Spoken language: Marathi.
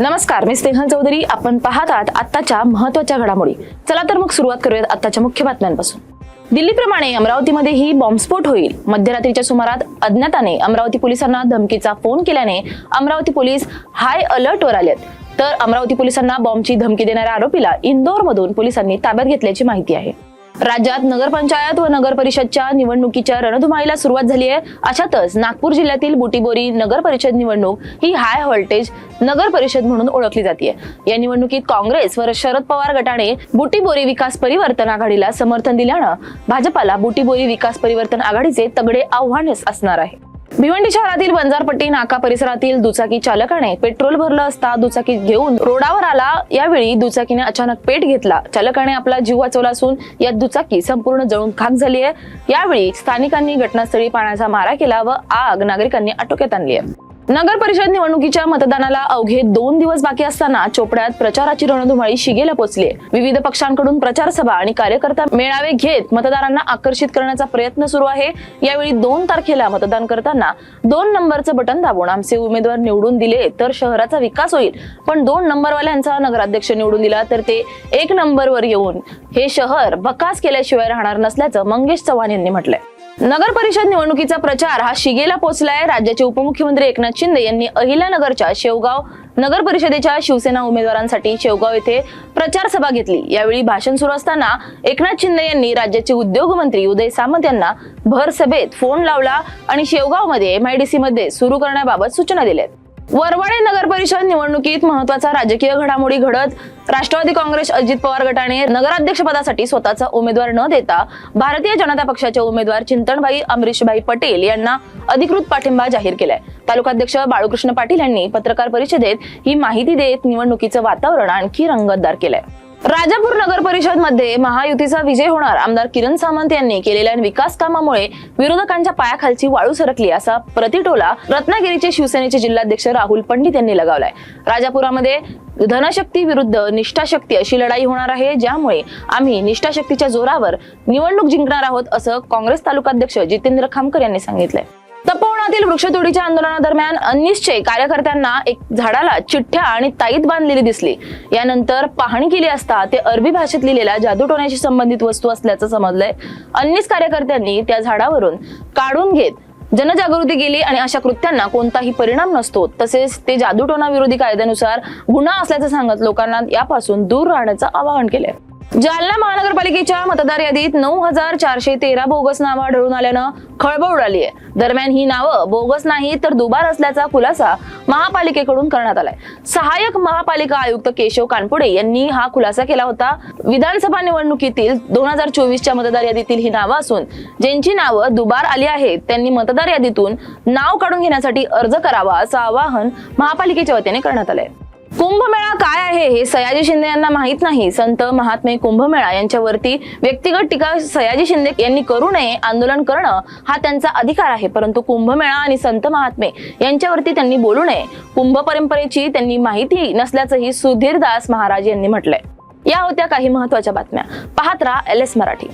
नमस्कार मी स्नेहल चौधरी. आपण पाहत आहात आत्ताच्या महत्त्वाच्या घडामोडी. चला तर मग सुरुवात करूयात आत्ताच्या मुख्य बातम्यांपासून. दिल्लीप्रमाणे अमरावतीमध्येही बॉम्बस्फोट होईल. मध्यरात्रीच्या सुमारात अज्ञाताने अमरावती पोलिसांना धमकीचा फोन केल्याने अमरावती पोलीस हाय अलर्टवर आलेत. तर अमरावती पोलिसांना बॉम्बची धमकी देणाऱ्या आरोपीला इंदोरमधून पोलिसांनी ताब्यात घेतल्याची माहिती आहे. राज्यात नगरपंचायत व नगर परिषदच्या निवडणुकीच्या रणधुमाळीला सुरुवात झाली आहे. अशातच नागपूर जिल्ह्यातील बुटीबोरी नगर परिषद निवडणूक ही हाय व्होल्टेज नगर परिषद म्हणून ओळखली जाते. या निवडणुकीत काँग्रेस व शरद पवार गटाने बुटीबोरी विकास परिवर्तन आघाडीला समर्थन दिल्यानं भाजपाला बुटीबोरी विकास परिवर्तन आघाडीचे तगडे आव्हानच असणार आहे. भिवंडी शहरातील बंजारपट्टी नाका परिसरातील दुचाकी चालकाने पेट्रोल भरलं असता दुचाकी घेऊन रोडावर आला. यावेळी दुचाकीने अचानक पेट घेतला. चालकाने आपला जीव वाचवला असून या दुचाकी संपूर्ण जळून खाक झाली आहे यावेळी स्थानिकांनी घटनास्थळी पाण्याचा मारा केला व आग नागरिकांनी आटोक्यात आणली आहे नगर परिषद निवडणुकीच्या मतदानाला अवघे दोन दिवस बाकी असताना चोपड्यात प्रचाराची रणधुमाळी शिगेला पोहोचली विविध पक्षांकडून प्रचार सभा आणि कार्यकर्ता मेळावे घेत मतदारांना आकर्षित करण्याचा प्रयत्न सुरू आहे. यावेळी दोन तारखेला मतदान करताना दोन नंबरचं बटन दाबून आमचे उमेदवार निवडून दिले तर शहराचा विकास होईल. पण दोन नंबरवाल्यांचा नगराध्यक्ष निवडून दिला तर ते एक नंबरवर येऊन हे शहर बकास केल्याशिवाय राहणार नसल्याचं मंगेश चव्हाण यांनी म्हटलंय. नगर परिषद निवडणुकीचा प्रचार हा शिगेला पोहोचलाय. राज्याचे उपमुख्यमंत्री एकनाथ शिंदे यांनी अहिल्यानगरच्या शेवगाव नगर परिषदेच्या शिवसेना उमेदवारांसाठी शेवगाव येथे प्रचार सभा घेतली. यावेळी भाषण सुरू असताना एकनाथ शिंदे यांनी राज्याचे उद्योग मंत्री उदय सामंत यांना भर सभेत फोन लावला आणि शेवगावमध्ये एमआयडीसी मध्ये सुरू करण्याबाबत सूचना दिल्या वरवाडे नगर परिषद निवडणुकीत महत्त्वाचा राजकीय घडामोडी घडत राष्ट्रवादी काँग्रेस अजित पवार गटाने नगराध्यक्ष पदासाठी स्वतःचा उमेदवार न देता भारतीय जनता पक्षाचे उमेदवार चिंतनबाई अमरीशभाई पटेल यांना अधिकृत पाठिंबा जाहीर केलाय. तालुकाध्यक्ष बाळूकृष्ण पाटील यांनी पत्रकार परिषदेत ही माहिती देत निवडणुकीचं वातावरण आणखी रंगतदार केलंय. राजापूर नगर परिषदमध्ये महायुतीचा विजय होणार. आमदार किरण सामंत यांनी केलेल्या विकास कामामुळे विरोधकांच्या पायाखालची वाळू सरकली असा प्रतिटोला रत्नागिरीचे शिवसेनेचे जिल्हाध्यक्ष राहुल पंडित यांनी लगावलाय. राजापुरामध्ये धनशक्ती विरुद्ध निष्ठाशक्ती अशी लढाई होणार आहे ज्यामुळे आम्ही निष्ठाशक्तीच्या जोरावर निवडणूक जिंकणार आहोत असं काँग्रेस तालुकाध्यक्ष जितेंद्र खामकर यांनी सांगितलंय. तपोवनातील वृक्षतोडीच्या आंदोलनादरम्यान अनिश्चय कार्यकर्त्यांना एक झाडाला चिठ्ठ्या आणि ताईत बांधलेली दिसली. यानंतर पाहणी केली असता ते अरबी भाषेत लिहिलेल्या जादूटोण्याशी संबंधित वस्तू असल्याचं समजलंय. अन्नीस कार्यकर्त्यांनी त्या झाडावरून काढून घेत जनजागृती केली आणि अशा कृत्यांना कोणताही परिणाम नसतो. तसेच ते जादूटोना विरोधी कायद्यानुसार गुन्हा असल्याचं सांगत लोकांना यापासून दूर राहण्याचं आवाहन केलंय. जालना महानगरपालिकेच्या मतदार यादीत नऊ हजार चारशे तेरा बोगस नावं आढळून आल्यानं खळबळ उडाली आहे दरम्यान ही नावं बोगस नाही तर दुबार असल्याचा खुलासा महापालिकेकडून करण्यात आलाय. सहाय्यक महापालिका आयुक्त केशव कानपुडे यांनी हा खुलासा केला होता. विधानसभा निवडणुकीतील दोन हजार चोवीसच्या मतदार यादीतील ही नावं असून ज्यांची नावं दुबार आली आहेत त्यांनी मतदार यादीतून नाव काढून घेण्यासाठी अर्ज करावा असं आवाहन महापालिकेच्या वतीने करण्यात आलंय. कुंभमेळा काय आहे हे सयाजी शिंदे यांना माहीत नाही. संत महात्मे कुंभमेळा यांच्यावरती व्यक्तिगत टीका सयाजी शिंदे यांनी करू नये आंदोलन करणं हा त्यांचा अधिकार आहे. परंतु कुंभमेळा आणि संत महात्मे यांच्यावरती त्यांनी बोलू नये. कुंभ परंपरेची त्यांनी माहिती नसल्याचंही सुधीर दास महाराज यांनी म्हटलंय. या होत्या काही महत्त्वाच्या बातम्या. पाहत राहा एल एस मराठी.